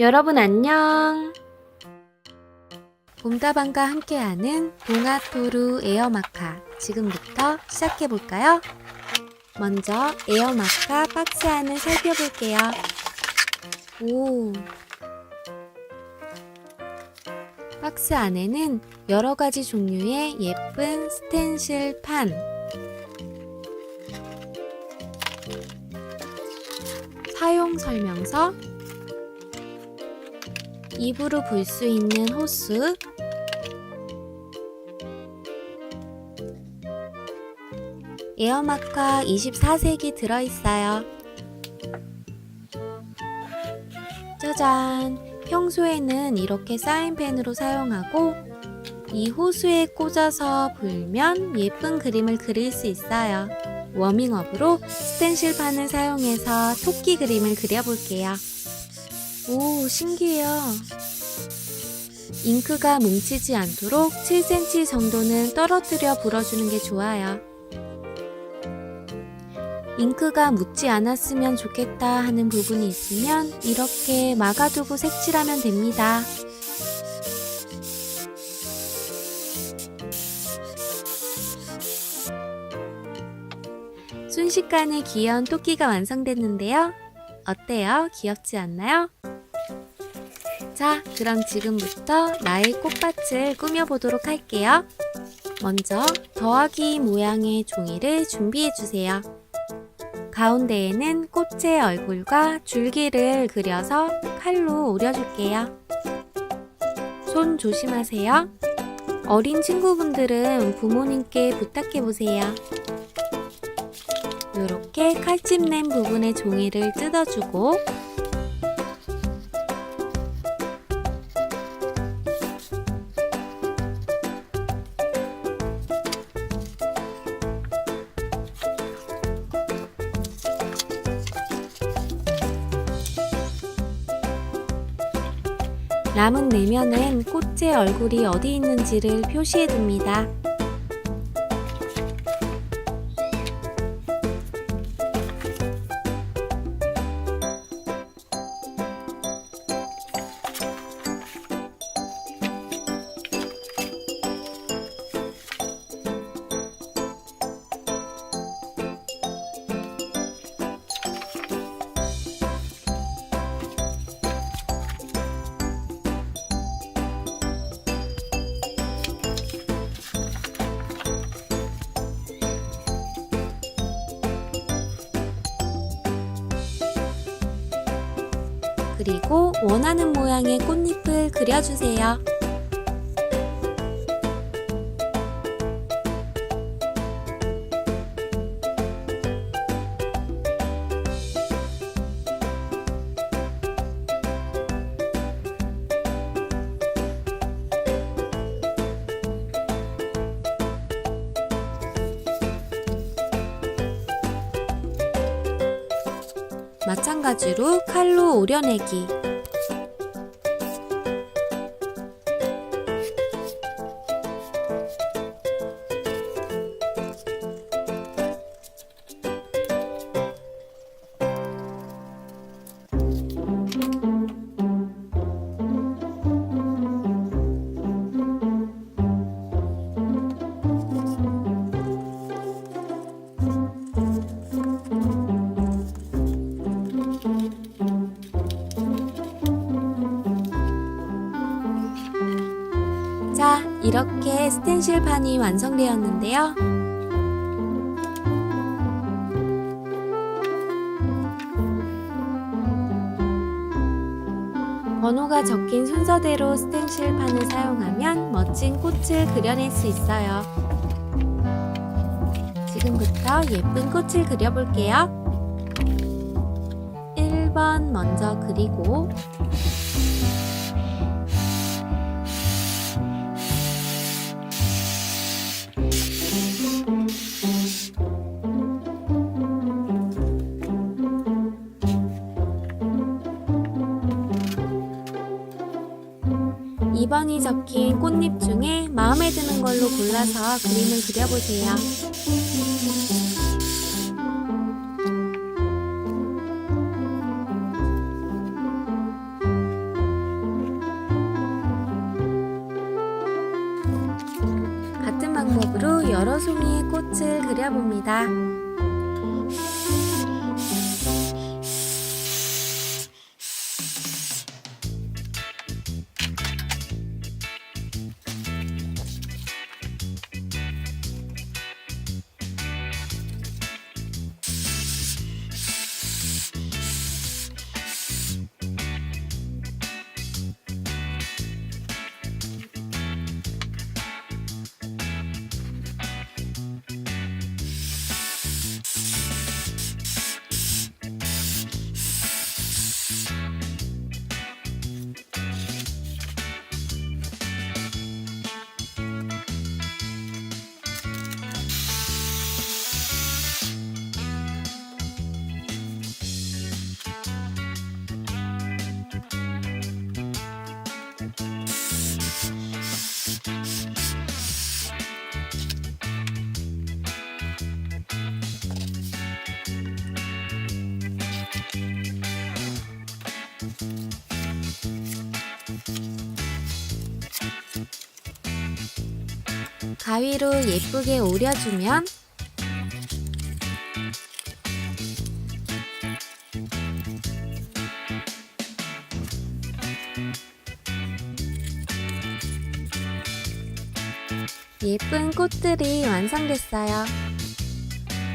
여러분 안녕. 봄다방과 함께하는 동아토루 에어마카 지금부터 시작해 볼까요? 먼저 에어마카 박스 안을 살펴볼게요. 오. 박스 안에는 여러 가지 종류의 예쁜 스텐실 판, 사용 설명서, 입으로 불수 있는 호스, 에어마카 24색이 들어있어요. 짜잔! 평소에는 이렇게 사인펜으로 사용하고 이 호수에 꽂아서 불면 예쁜 그림을 그릴 수 있어요. 워밍업으로 스텐실판을 사용해서 토끼 그림을 그려볼게요. 오, 신기해요. 잉크가 뭉치지 않도록 7cm 정도는 떨어뜨려 불어주는 게 좋아요. 잉크가 묻지 않았으면 좋겠다 하는 부분이 있으면 이렇게 막아두고 색칠하면 됩니다. 순식간에 귀여운 토끼가 완성됐는데요. 어때요? 귀엽지 않나요? 자, 그럼 지금부터 나의 꽃밭을 꾸며보도록 할게요. 먼저 더하기 모양의 종이를 준비해주세요. 가운데에는 꽃의 얼굴과 줄기를 그려서 칼로 오려줄게요. 손 조심하세요. 어린 친구분들은 부모님께 부탁해보세요. 이렇게 칼집 낸 부분의 종이를 뜯어주고 남은 내면은 꽃의 얼굴이 어디 있는지를 표시해 둡니다. 그리고 원하는 모양의 꽃잎을 그려주세요. 마찬가지로 칼로 오려내기. 자, 스텐실판이 완성되었는데요. 번호가 적힌 순서대로 스텐실판을 사용하면 멋진 꽃을 그려낼 수 있어요. 지금부터 예쁜 꽃을 그려볼게요. 1번 먼저 그리고 2번이 적힌 꽃잎 중에 마음에 드는 걸로 골라서 그림을 그려보세요. 같은 방법으로 여러 송이의 꽃을 그려봅니다. 가위로 예쁘게 오려주면 예쁜 꽃들이 완성됐어요.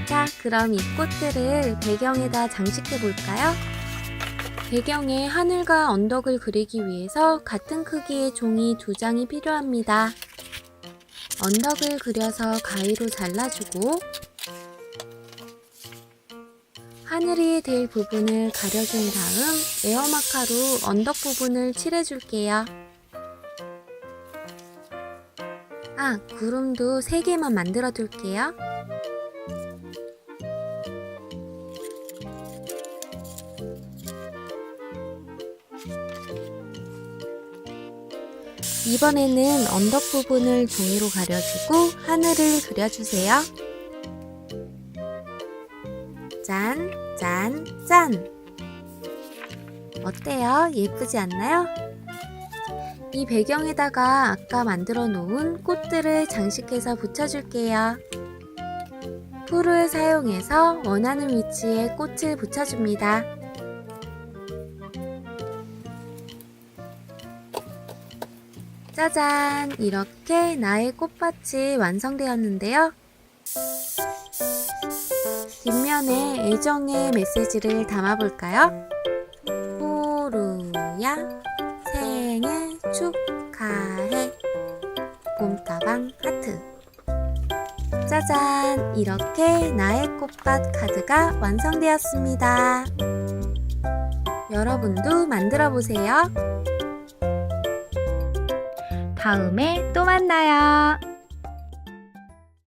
자, 그럼 이 꽃들을 배경에다 장식해 볼까요? 배경에 하늘과 언덕을 그리기 위해서 같은 크기의 종이 두 장이 필요합니다. 언덕을 그려서 가위로 잘라주고 하늘이 될 부분을 가려준 다음 에어마카로 언덕 부분을 칠해줄게요. 아, 구름도 3개만 만들어 둘게요. 이번에는 언덕 부분을 종이로 가려주고 하늘을 그려주세요. 짠, 짠, 짠. 어때요? 예쁘지 않나요? 이 배경에다가 아까 만들어 놓은 꽃들을 장식해서 붙여줄게요. 풀을 사용해서 원하는 위치에 꽃을 붙여줍니다. 짜잔! 이렇게 나의 꽃밭이 완성되었는데요. 뒷면에 애정의 메시지를 담아볼까요? 뽀루야 생일 축하해 봄다방 하트 짜잔! 이렇게 나의 꽃밭 카드가 완성되었습니다. 여러분도 만들어 보세요. 다음에 또 만나요.